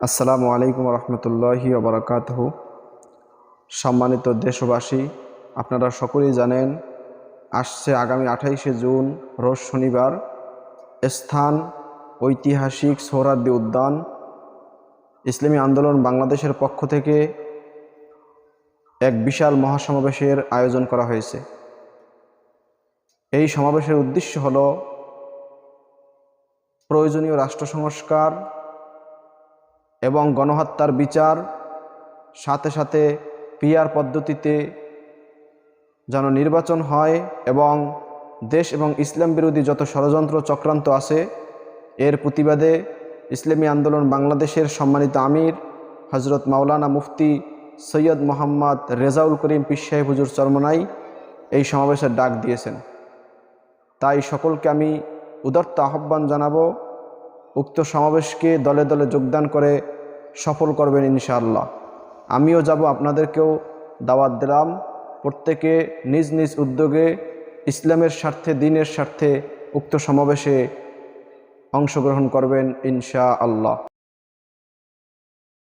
আসসালামু আলাইকুম রহমতুল্লাহি ওবরাকাতহ। সম্মানিত দেশবাসী, আপনারা সকলেই জানেন, আসছে আগামী আঠাইশে জুন, রোজ শনিবার, স্থান ঐতিহাসিক সোহরাদ্দি উদ্যান, ইসলামী আন্দোলন বাংলাদেশের পক্ষ থেকে এক বিশাল মহাসমাবেশের আয়োজন করা হয়েছে। এই সমাবেশের উদ্দেশ্য হল প্রয়োজনীয় রাষ্ট্র সংস্কার এবং গণহত্যার বিচার, সাথে সাথে পিয়ার পদ্ধতিতে যেন নির্বাচন হয় এবং দেশ এবং ইসলাম বিরোধী যত ষড়যন্ত্র চক্রান্ত আছে, এর প্রতিবাদে ইসলামী আন্দোলন বাংলাদেশের সম্মানিত আমির হজরত মাওলানা মুফতি সৈয়দ মোহাম্মদ রেজাউল করিম পিসাহেব হুজুর চরমনাই এই সমাবেশের ডাক দিয়েছেন। তাই সকলকে আমি উদার্ত আহ্বান জানাব উক্ত সমাবেশকে দলে দলে যোগদান করে সফল করবেন ইনশাআল্লাহ। আমিও যাব, আপনাদেরকেও দাওয়াত দিলাম। প্রত্যেকে নিজ নিজ উদ্যোগে ইসলামের স্বার্থে, দিনের স্বার্থে উক্ত সমাবেশে অংশগ্রহণ করবেন ইনশা আল্লাহ